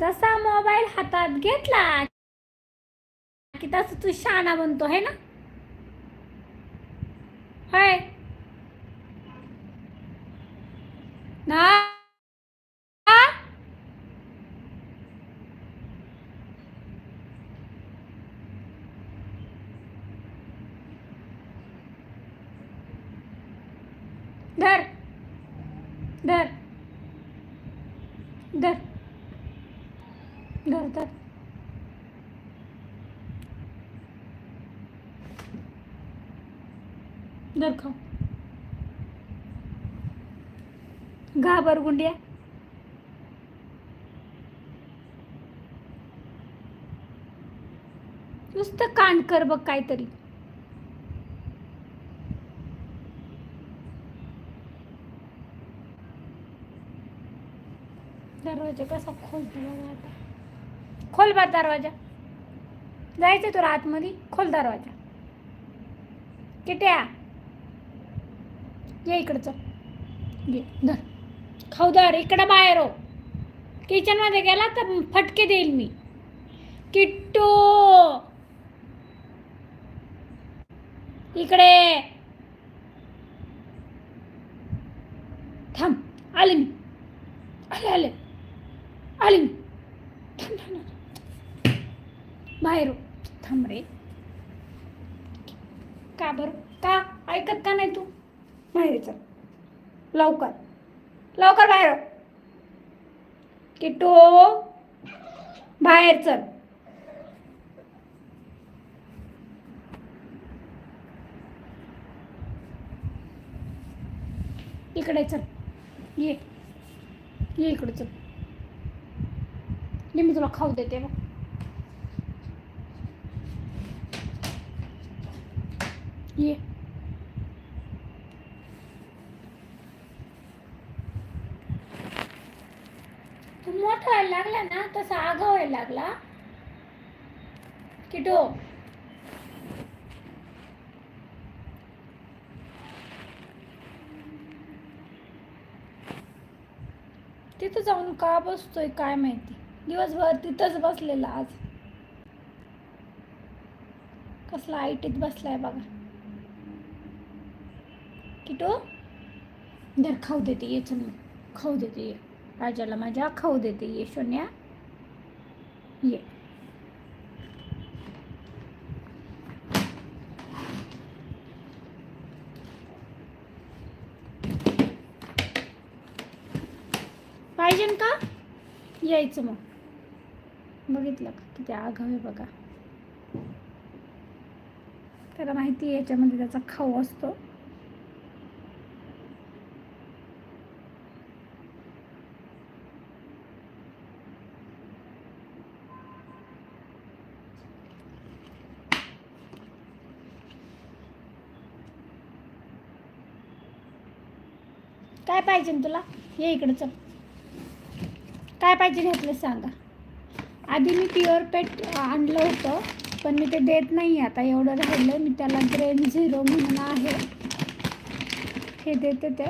जसा मोबाईल हातात घेतला की तसं तू शाणा बनतो है ना? होय ना धर धर धर धर धर धर खाऊ. घाबर गुंडिया. नुसतं कांड कर बघ काहीतरी. दरवाजा कसा खोलतो बघा आता. खोल बा दरवाजा. जायचं तुला आतमध्ये? खोल दरवाजा. किट्या. ये इकडचं ये धर. खाऊ धर इकडं बाहेर हो. किचनमध्ये गेला तर फटके देईल मी. किट्टू! इकडे थांब आले मी. आले आले. आले मी. बाहेर हो. थांब रे. का बरं? का? ऐकत का नाही तू? बाहेर चल. लवकर. लवकर बाहेर. किटो बाहेर चल. इकडे चल. ये. ये इकडे चल. ये मी तुला खाऊ देते बघ. ये तू मोठा व्हायला लागला ना तसा आगा व्हायला लागला. किटो. तिथं जाऊन का बसतोय काय माहिती? दिवसभर तिथंच बसलेला आज. कसला आयटीत बसलाय बघा. किटो. जर खाऊ देते ये चल खाऊ देते ये. राजाला माझ्या खाऊ देते ये शून्या. ये. पाहिजे का? यायचं मग. बघितलं का? किती आघाव आहे बघा. त्याला माहिती आहे याच्यामध्ये त्याचा खाऊ असतो. काय पाहिजे तुला? ये इकडं चल. काय पाहिजे घेतलं सांगा. आधी मी प्युअर पेट आणलं होतं पण मी ते देत नाही आता. एवढं राहिलं मी त्याला ग्रेन झिरो म्हणून आहे. हे देते ते.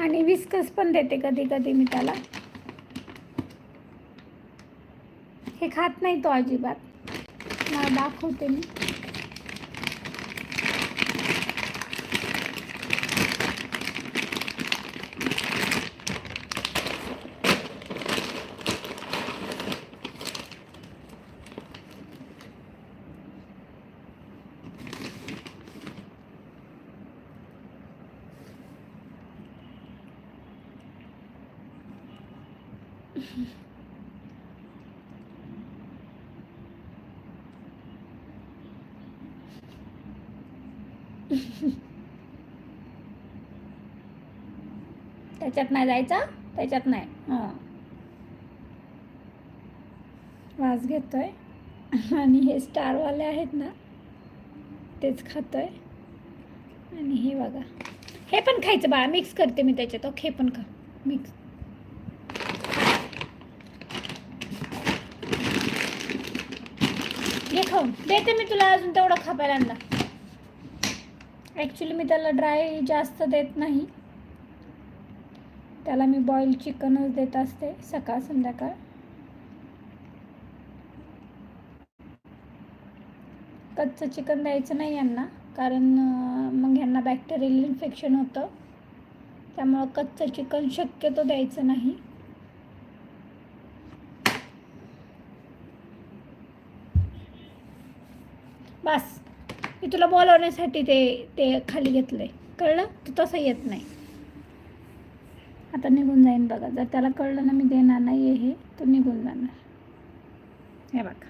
आणि विस्कस पण देते कधी कधी मी त्याला. हे खात नाही तो अजिबात. मला दाखवते मी. त्याच्यात नाही जायचं त्याच्यात नाही. हां. वास घेतोय. आणि हे स्टारवाले आहेत ना तेच खातोय. आणि हे बघा. हे पण खायचं बा मिक्स करते मी त्याच्यात. ओके हे पण खा. मिक्स. घे खाऊन. देते मी तुला अजून तेवढं खा पहिल्यांदा. ॲक्च्युली मी त्याला ड्राय जास्त देत नाही. त्याला मी बॉईल चिकनच देत असते सकाळ संध्याकाळ. कच्चं चिकन द्यायचं नाही यांना कारण मग यांना बॅक्टेरियल इन्फेक्शन होतं. त्यामुळं कच्चं चिकन शक्यतो द्यायचं नाही. बस. मी तुला बोलवण्यासाठी ते ते खाली घेतलं आहे कळलं? तू तसं येत नाही. आता निघून जाईन बघा. जर त्याला कळलं ना मी देणार नाही आहे हे तो निघून जाणार. हे बघा.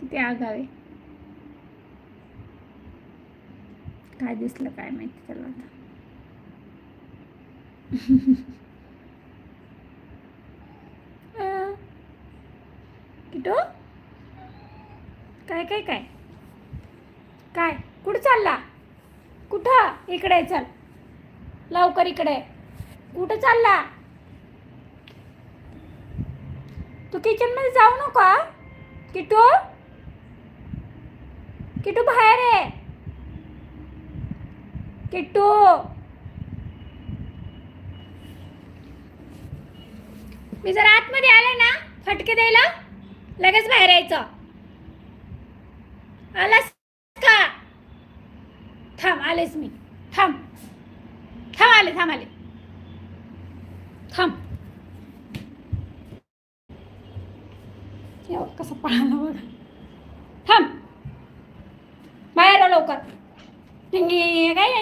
किती आगावे. काय दिसलं काय माहिती त्याला आता. किटो? काय काय काय? काय? कुठं चालला? कुठं? इकडे चल. लवकर इकडे. कुठं चालला? तू किचनमध्ये जाऊ नका किटू? किटू बाहेर आहे किट्टू मी जर आतमध्ये आले ना फटके द्यायला लगेच बाहेर यायचं. आलास का? थांब आलेच मी. थांब. थांब आले थांब आले. थांब. कसं पळाला बघ. थांब. बाहेर लवकर. काय काय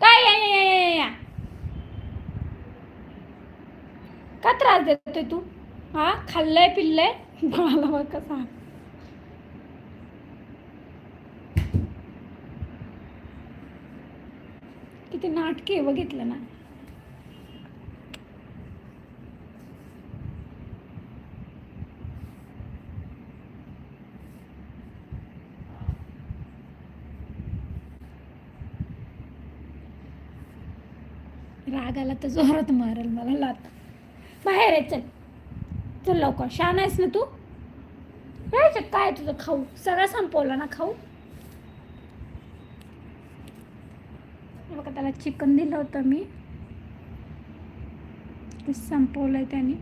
काय का त्रास देतोय तू? हा? खाल्लंय पिल्लंय? मला बघ कसा. किती नाटके बघितलं ना. राग आला तर जोरात मारेल मला लात. बाहेर आहे चल. चल लवकर. शान आहेस ना तू? काय तुझं खाऊ? सगळं संपवलं ना खाऊ हे बघा त्याला चिकन दिलं होतं मी. ते संपवलं आहे त्याने.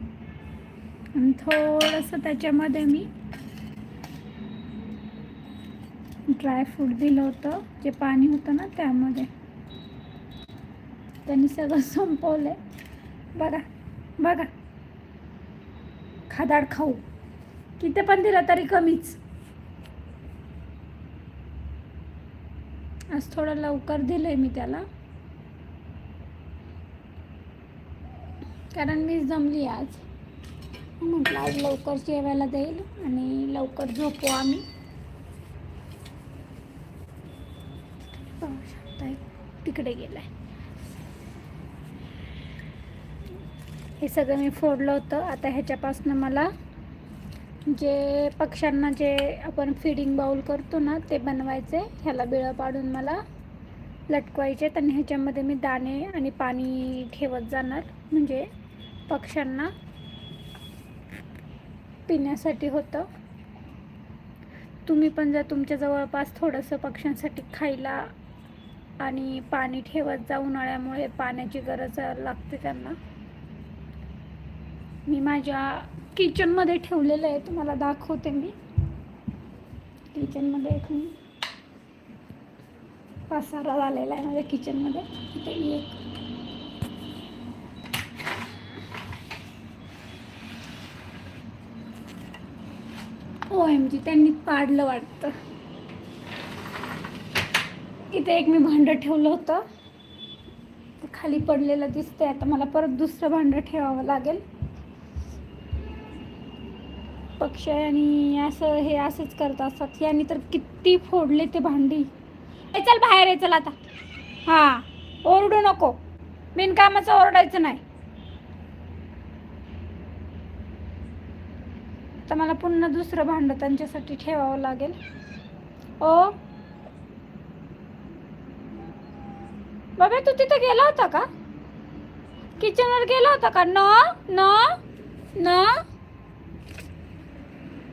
आणि थोडंसं त्याच्यामध्ये मी ड्रायफ्रूट दिलं होतं जे पाणी होतं ना त्यामध्ये. त्यांनी सगळं संपवलं आहे बघा बघा. खादाड खाऊ. किती पण दिलं तरी कमीच. आज थोडं लवकर दिलं आहे मी त्याला. कारण मी जमली आज. म्हटलं आज लवकर जेवायला देईल आणि लवकर झोपू आम्ही. पाहू शकता तिकडे गेलाय. हे सगळं मी फोडलं होतं. आता ह्याच्यापासनं मला जे पक्ष्यांना जे आपण फिडिंग बाउल करतो ना ते बनवायचे. ह्याला बिळं पाडून मला लटकवायचे. आणि ह्याच्यामध्ये मी दाणे आणि पाणी ठेवत जाणार. म्हणजे पक्ष्यांना पिण्यासाठी होतं. तुम्ही पण जर तुमच्या जवळपास थोडंसं पक्ष्यांसाठी खायला आणि पाणी ठेवत जा उन्हाळ्यामुळे पाण्याची गरज लागते त्यांना. मी माझ्या किचनमध्ये ठेवलेलं आहे तुम्हाला दाखवते मी. किचनमध्ये एक पसारा झालेला आहे माझ्या किचनमध्ये. इथे एक ओ एम जी त्यांनी पाडलं वाटतं. इथे एक मी भांडं ठेवलं होतं. ते खाली पडलेलं दिसतंय. आता मला परत दुसरं भांडं ठेवावं लागेल. पक्ष आणि असं हे असंच करत असतात. यांनी तर किती फोडले ते भांडी. ए चल बाहेर ये चल आता. हां ओरडू नको. बिनकामाचं ओरडायचं नाही. आता मला पुन्हा दुसरं भांडं त्यांच्यासाठी ठेवावं लागेल. ओ. बाबा तू तिथे गेला होता का? किचनवर गेला होता का? न न न.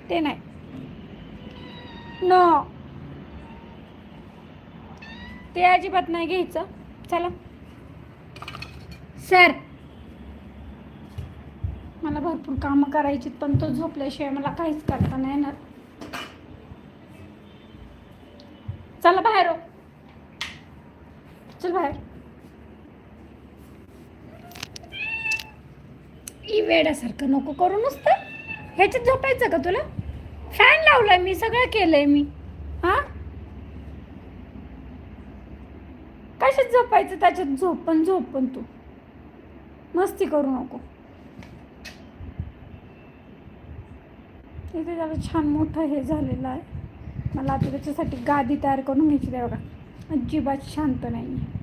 ते नाही. न. ते अजिबात नाही घ्यायचं. चला. सर. मला भरपूर कामं करायची पण तो झोपल्याशिवाय मला काहीच करता नाही येणार. चला बाहेर हो. चल बाहेर. ई वेड्यासारखं नको करू नुसतं. ह्याच्यात झोपायचं का तुला? फॅन लावलाय मी सगळं केलंय मी. हा? कशात झोपायचं? त्याच्यात झोप पण झोप पण तू. मस्ती करू नको. इथे जरा छान मोठं हे झालेलं आहे. मला आता त्याच्यासाठी गादी तयार करून घ्यायची आहे बघा. अजिबात शांत नाही आहे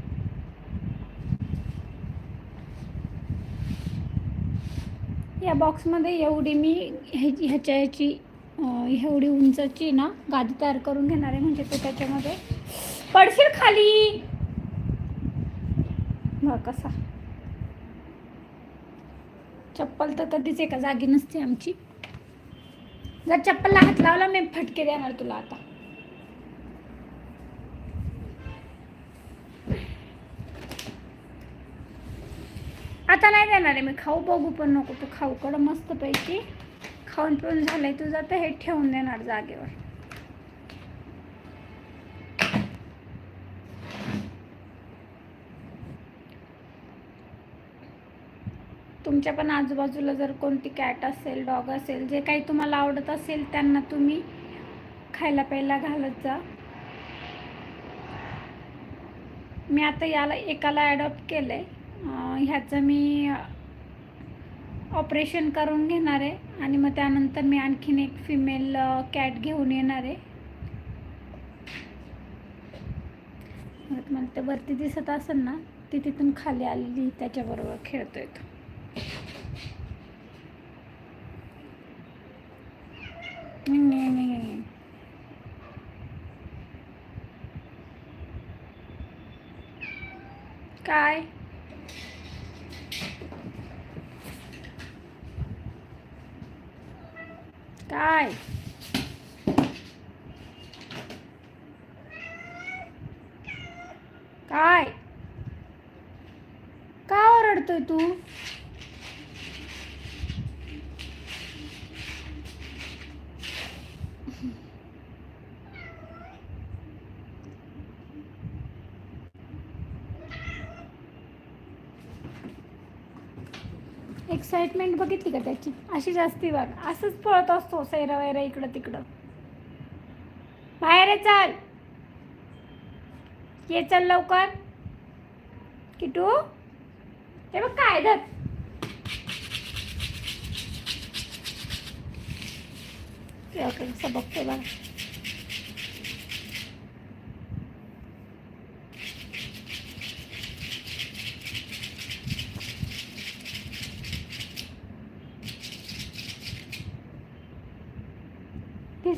या बॉक्समध्ये एवढी मी ह्याची ह्याच्या ह्याची एवढी उंचची ना गादी तयार करून घेणार आहे. म्हणजे ते त्याच्यामध्ये पडशील खाली. बघ कसा. चप्पल तर कधीच एका जागी नसते आमची. जर चप्पलला हात लावला मी फटके देणार तुला आता. आता नाही देणार आहे मी. खाऊ बघू पण नको. तू खाऊकडं मस्तपैकी खाऊन पिऊन झालंय तुझं. तर हे ठेवून देणार जागेवर. तुमच्या पण आजूबाजूला जर कोणती कॅट असेल डॉग असेल जे काही तुम्हाला आवडत असेल त्यांना तुम्ही खायला प्यायला घालत जा. मी आता याला एकाला ॲडॉप्ट केलं आहे ह्याचं मी ऑपरेशन करून घेणार आहे आणि मग त्यानंतर मी आणखीन एक फिमेल कॅट घेऊन येणार आहे. मग तुम्हाला ते वरती दिसत असेल ना ती तिथून खाली आलेली त्याच्याबरोबर खेळतोय तो. काय काय का ओरडतोय तू एक्साइटमेंट बघितली का त्याची? अशी जास्ती बघ असंच पळत असतो सैरा वैरा इकडं तिकडं. बाहेर चाल. ये चल लवकर. किटू? ते बघ काय धर. ते बघ कसं बघतोय बघ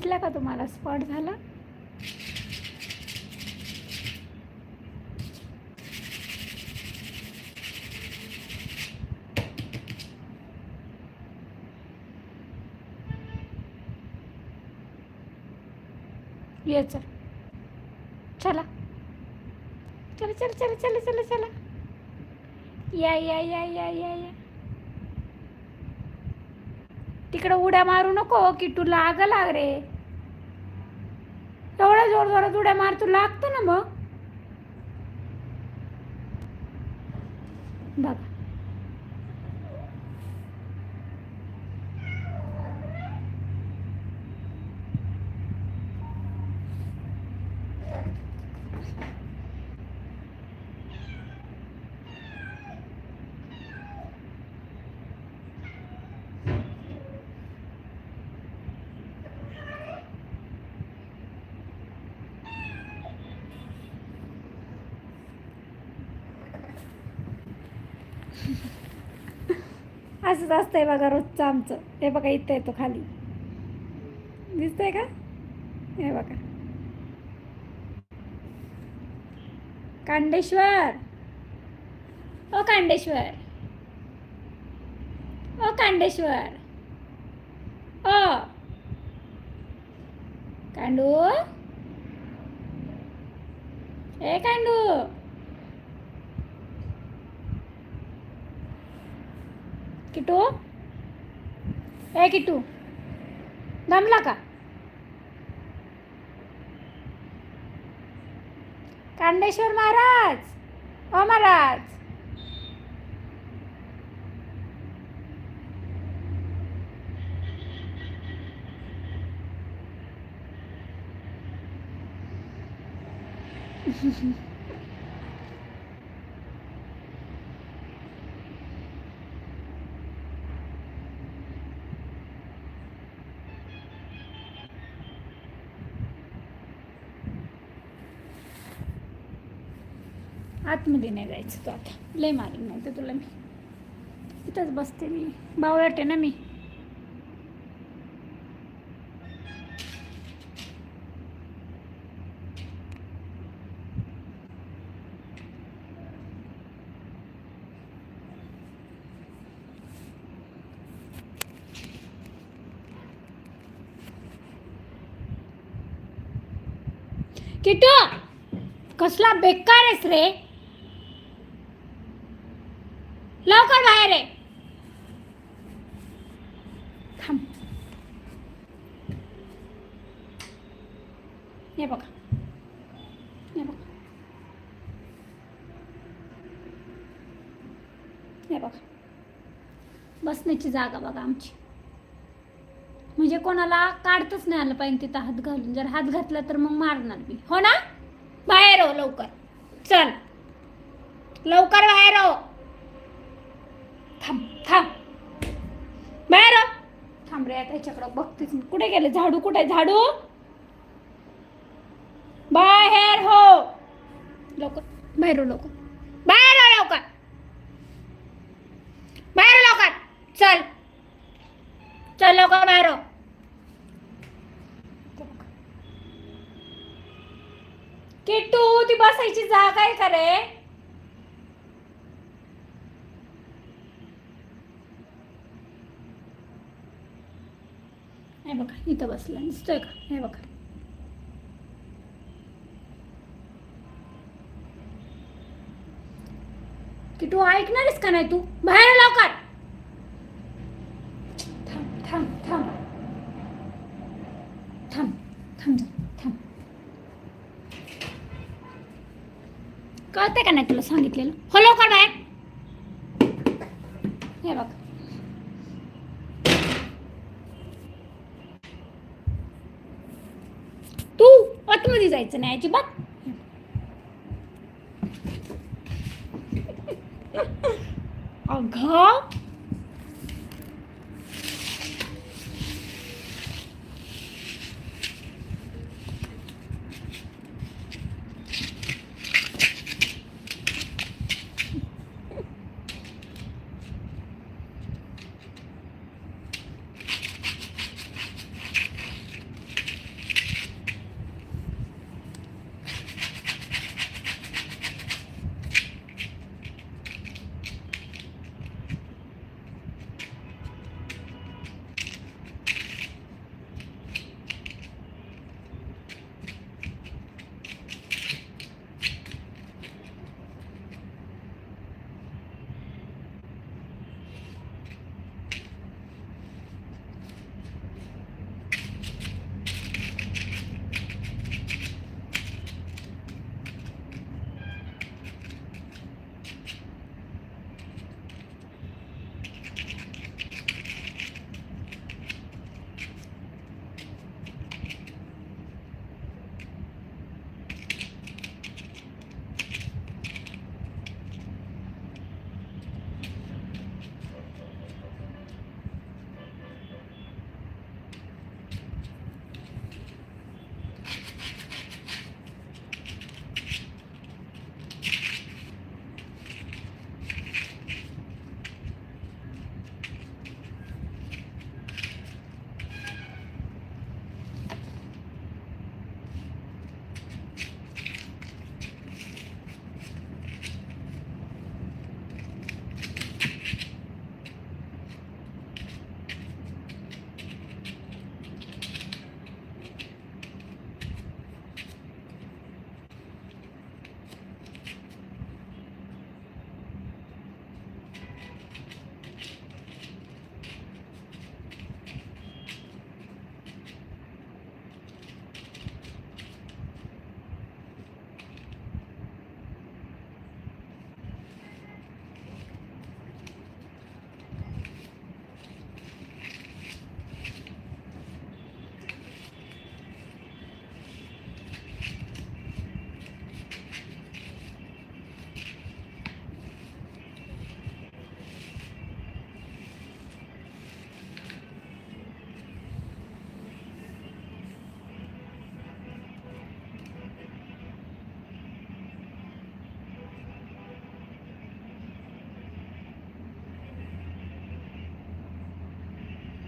दिसला का तुम्हाला? स्पॉट झाला? ये चल. चला. चला चला चला चला चला चला. या या या या या या. तिकडं उड्या मारू नको की तू लाग लाग रे. एवढ्या जोर जोरात उड्या मारतो लागतं लागतो ना मग. बघा. असंच असतंय बघा रोजचं आमचं. हे बघा इथं येतो खाली. दिसतंय का? हे बघा. कांडेश्वर! ओ कांडेश्वर! ओ कांडेश्वर! ओ! कांडू? ए कांडू! किटू? ए किटू दमला का? कांडेश्वर महाराज ओ महाराज. आतमध्ये नाही जायचं तू आता. लय मारीन नाही तर तुला मी. तिथंच बसते मी. बावळट आहे ना मी. किटू कसला बेकार आहेस रे लवकर बाहेर आहे थांब हे बघा हे बघा हे बघा त्यांची जागा बघा आमची. म्हणजे कोणाला काढतच नाही आलं पाहिजे तिथं हात घालून. जर हात घातला तर मग मारणार मी. हो ना? बाहेर हो लवकर. चल. लवकर बाहेर हो. थांब थांब. बाहेर हो. थांब रे आता ह्याच्याकडं बघतेच कुठे गेले? झाडू कुठे? झाडू? बाहेर हो. लवकर. बाहेर हो लवकर. बाहेर हो लवकर बाहेर हो लवकर चल चलो लवकर बाहेर किट्टू ती बसायची जागा आहे का रे? हे बघा इथं बसला दिसतोय का? हे बघा. किट्टू ऐकणारच का नाही तू? बाहेर लवकर थांब थांब थांब थांब थांब जा, थांब कळतंय का नाही तुला सांगितलेलं? हो लवकर बाहेर. हे बघ. तू आतमध्ये जायचं नाही अजिबात. अगं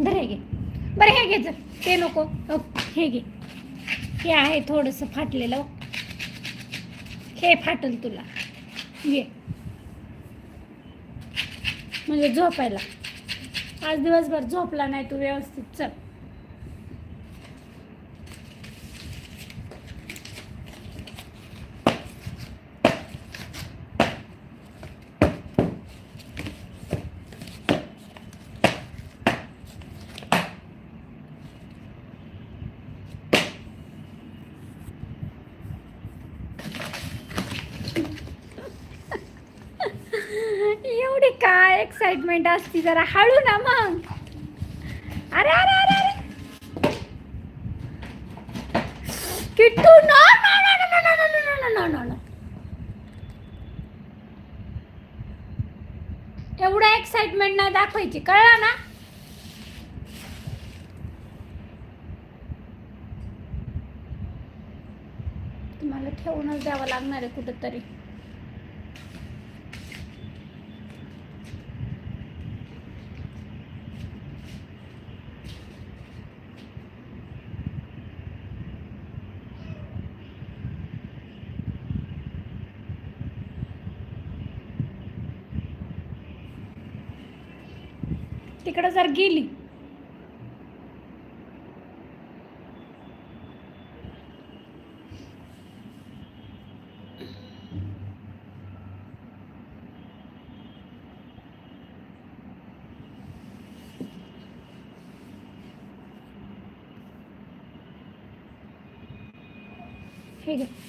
बरं हे घे. बरं हे घे जर. ते नको. हो, हे घे. हे आहे थोडंसं फाटलेलं हो. हे. फाटल तुला. घे म्हणजे झोपायला. आज दिवसभर झोपला नाही तू व्यवस्थित. चल एवढी काय एक्साइटमेंट असती जरा हळू ना मग अरे अरे अरे अरे Kittu no no no no no no no no no no no एवढं एक्साइटमेंट नाही दाखवायची कळलं ना तुम्हाला ठेवूनच द्यावं लागणार आहे कुठंतरी Sargili. Here.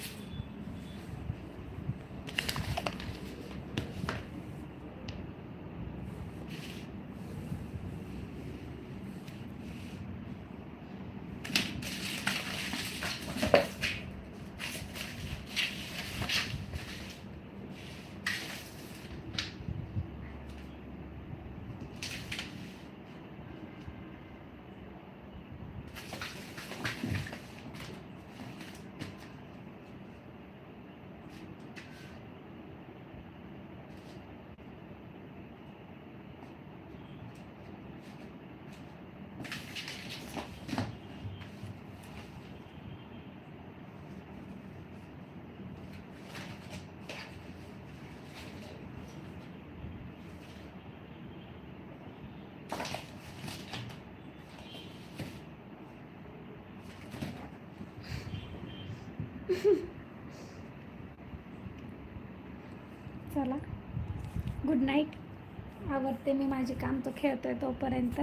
Good night. आवडते मी माझे काम तो खेळतो आहे तोपर्यंत.